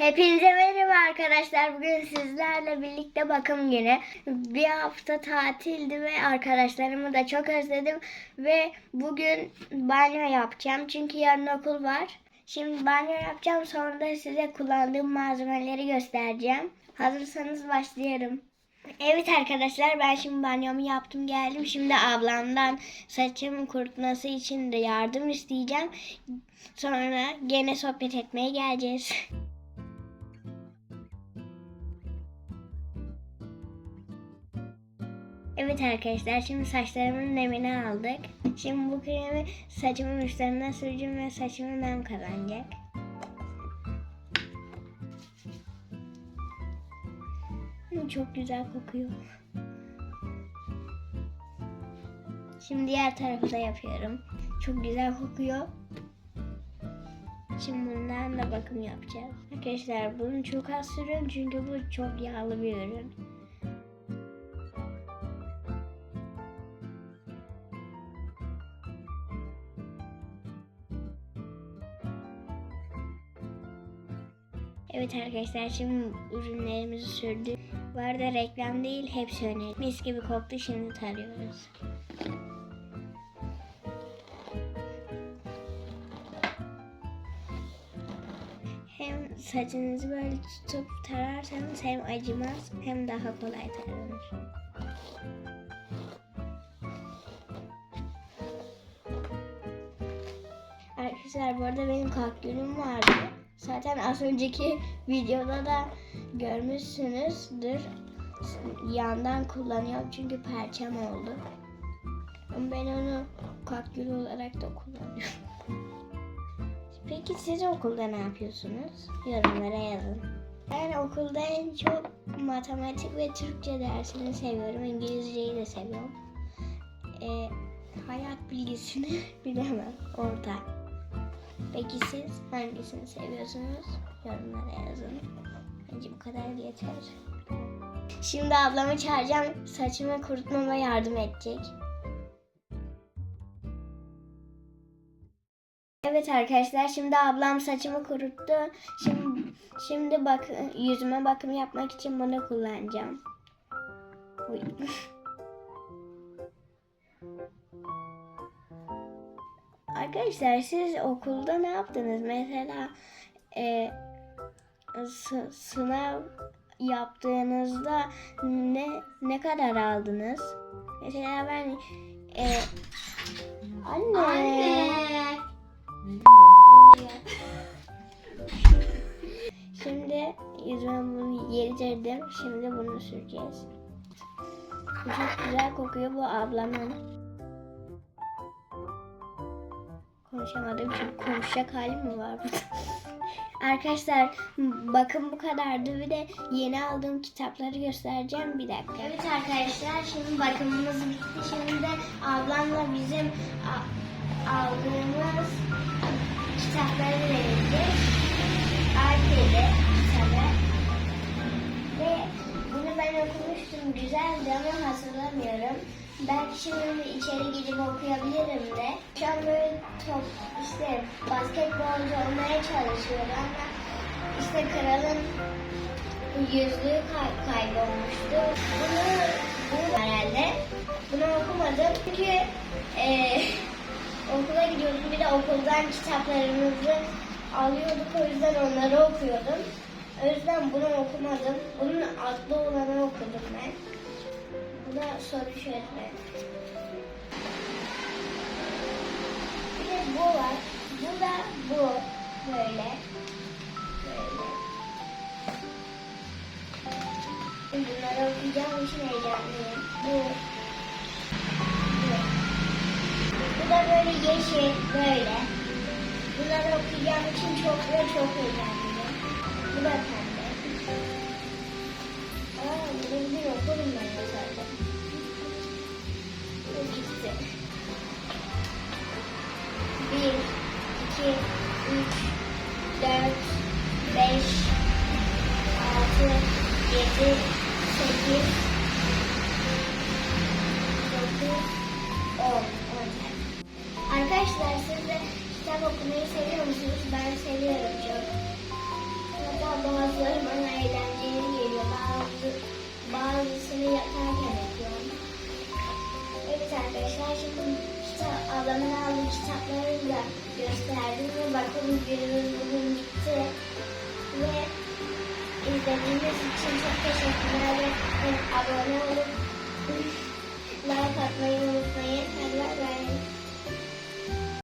Hepinize merhaba arkadaşlar. Bugün sizlerle birlikte bakım günü. Bir hafta tatildi ve arkadaşlarımı da çok özledim. Ve bugün banyo yapacağım. Çünkü yarın okul var. Şimdi banyo yapacağım. Sonra da size kullandığım malzemeleri göstereceğim. Hazırsanız başlayalım. Evet arkadaşlar ben şimdi banyomu yaptım geldim. Şimdi ablamdan saçımın kurutması için de yardım isteyeceğim. Sonra gene sohbet etmeye geleceğiz. Evet arkadaşlar şimdi saçlarımın nemini aldık. Şimdi bu kremi saçımın uçlarına süreceğim ve saçımı nem kazanacak. Hmm, Çok güzel kokuyor. Şimdi diğer tarafı da yapıyorum. Çok güzel kokuyor. Şimdi bundan da bakım yapacağız. Arkadaşlar bunu çok az sürüyorum çünkü bu çok yağlı bir ürün. Evet arkadaşlar şimdi ürünlerimizi sürdük. Bu arada reklam değil hepsi önemli. Mis gibi koktu şimdi tarıyoruz. Hem saçınızı böyle tutup tararsanız hem acımaz hem daha kolay taranır. Arkadaşlar bu arada benim kalkülüm vardı. Zaten az önceki videoda da görmüşsünüzdür. Yandan kullanıyorum çünkü perçem oldu. Ama ben onu kalkül olarak da kullanıyorum. Peki siz okulda ne yapıyorsunuz? Yorumlara yazın. Ben okulda en çok matematik ve Türkçe dersini seviyorum. İngilizceyi de seviyorum. Ee, hayat bilgisini bilemem. Orta. Peki siz hangisini seviyorsunuz? Yorumlara yazın. Bence bu kadar yeter. Şimdi ablamı çağıracağım. Saçımı kurutmama yardım edecek. Evet arkadaşlar şimdi ablam saçımı kuruttu. Şimdi şimdi bak yüzüme bakım yapmak için bunu kullanacağım. Uy. Arkadaşlar siz okulda ne yaptınız? Mesela e, sı- sınav yaptığınızda ne ne kadar aldınız? Mesela ben e, anne. Şimdi yüzüme bunu yedirdim. Şimdi bunu süreceğiz. Çok güzel kokuyor. Bu ablamın. Konuşamadım çünkü konuşacak halim mi var burada? Arkadaşlar bakın bu kadardı. Bir de yeni aldığım kitapları göstereceğim bir dakika. Evet arkadaşlar şimdi bakımımız bitti. Şimdi de ablamla bizim aldığımız kitapları vereceğiz. Arkede kitabı. Ve bunu ben okumuştum. Güzeldi ama hatırlamıyorum. Belki şimdi içeri gidip okuyabilirim de. Şu an böyle top, işte basketbolcu olmaya çalışıyorum ama işte kralın yüzlüğü kay- kaybolmuştu. Bunu, bunu herhalde bunu okumadım çünkü eee okula gidiyordum bir de okuldan kitaplarımızı alıyorduk o yüzden onları okuyordum. O yüzden bunu okumadım. Bunun adlı olanı okudum ben. Bu da soru işareti. Bir de bu var. Bu da bu. Böyle. Böyle. Bunları okuyacağım için heyecanlıyım. Bu. Bu. Bu da böyle yeşil. Böyle. Bunları okuyacağım için çok ve çok heyecanlıyım. Bu da pembe. Aa, bunu bir okurum ben de yedi, sekiz, dokuz, on. Arkadaşlar siz de kitap okumayı seviyor musunuz? Ben seviyorum çok. Hatta bu bazı, bazısını yatarken okuyorum. Evet arkadaşlar şimdi kitap, ablamın aldığı kitapları da gösterdim ve bakın günümüz bugün bitti. Ve izlediğiniz için çok teşekkürler ve abone olup like atmayı unutmayın. Bay bay.